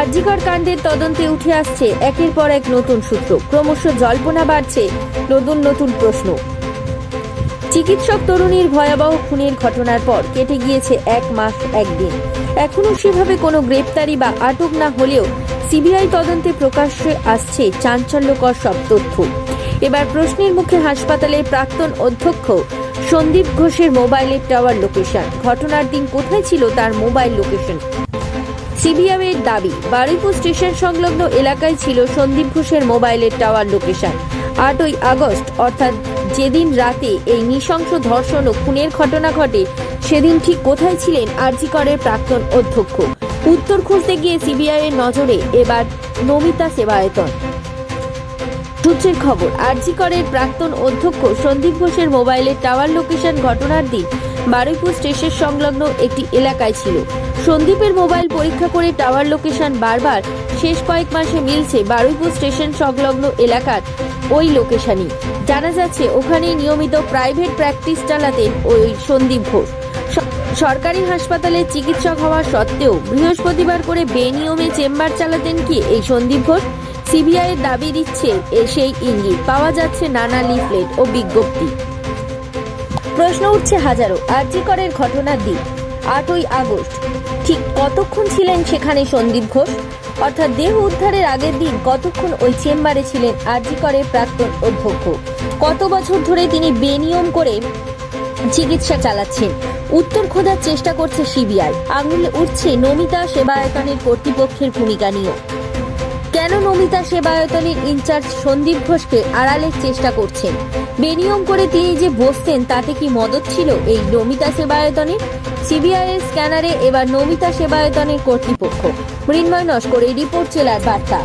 আরজিকর কাণ্ডের তদন্তে উঠে আসছে একের পর এক নতুন সূত্র। ক্রমশ জল্পনা বাড়ছে নতুন নতুন প্রশ্ন। চিকিৎসক তরুণীর ভয়াবহ খুনের ঘটনার পর কেটে গিয়েছে এক মাস, একদিন। এখনও সেভাবে কোনো গ্রেপ্তারি বা আটক না হলেও সিবিআই তদন্তে প্রকাশ্যে আসছে চাঞ্চল্যকর সব তথ্য। এবার প্রশ্নের মুখে হাসপাতালের প্রাক্তন অধ্যক্ষ সন্দীপ ঘোষের মোবাইলের টাওয়ার লোকেশন। ঘটনার দিন কোথায় ছিল তার মোবাইল লোকেশন? সিবিআইয়ের দাবি, বারুইপুর স্টেশন সংলগ্ন এলাকায় ছিল সন্দীপ ঘোষের মোবাইলের টাওয়ার লোকেশন। আটই আগস্ট, অর্থাৎ যেদিন রাতে এই নৃশংস ধর্ষণ ও খুনের ঘটনা ঘটে, সেদিন ঠিক কোথায় ছিলেন আরজিকরের প্রাক্তন অধ্যক্ষ? উত্তর খুঁজতে গিয়ে সিবিআই এর নজরে এবার নমিতা সেবায়তন। সূত্রের খবর, আরজিকরের প্রাক্তন অধ্যক্ষ সন্দীপ ঘোষের মোবাইলের টাওয়ার লোকেশন ঘটনার দিন বারুইপুর স্টেশন সংলগ্ন একটি এলাকায় ছিল। সন্দীপের মোবাইল পরীক্ষা করে টাওয়ার লোকেশন বারবার। শেষ কয়েক মাসে মিলছে বারুইপুর স্টেশন সংলগ্ন এলাকার ওই লোকেশনই। জানা যাচ্ছে ওখানে নিয়মিত প্রাইভেট প্র্যাকটিস চালাতেন ওই সন্দীপ ঘোষ। সরকারি হাসপাতালে চিকিৎসক হওয়া সত্ত্বেও বৃহস্পতিবার করে বেনিয়মে চেম্বার চালাতেন কি এই সন্দীপ ঘোষ? সিবিআই এর দাবি দিচ্ছে সেই ইঙ্গিত। পাওয়া যাচ্ছে নানা লিফলেট ও বিজ্ঞপ্তি। প্রশ্ন উঠছে হাজারো আরজিকরের ঘটনার দিন আটই আগস্ট। ঠিক কতক্ষণ ছিলেন সেখানে সন্দীপ ঘোষ? অর্থাৎ দেহ উদ্ধারের আগের দিন কতক্ষণ ওই চেম্বারে ছিলেন আরজিকরের প্রাক্তন অধ্যক্ষ? কত বছর ধরে তিনি বেনিয়ম করে চিকিৎসা চালাচ্ছেন? উত্তর খোঁজার চেষ্টা করছে সিবিআই। আঙুলে উঠছে নমিতা সেবায়তনের কর্তৃপক্ষের ভূমিকা নিয়েও। কেন নমিতা সেবায়তনের ইনচার্জ সন্দীপ ঘোষকে আড়ালের চেষ্টা করছেন? বেনিয়ম করে তিনি যে বসতেন, তাতে কি মদত ছিল এই নমিতা সেবায়তনের? সিবিআই এর স্ক্যানারে এবার নমিতা সেবায়তনের কর্তৃপক্ষ। মৃন্ময় নস্কর, এই রিপোর্ট, জেলার বার্তা।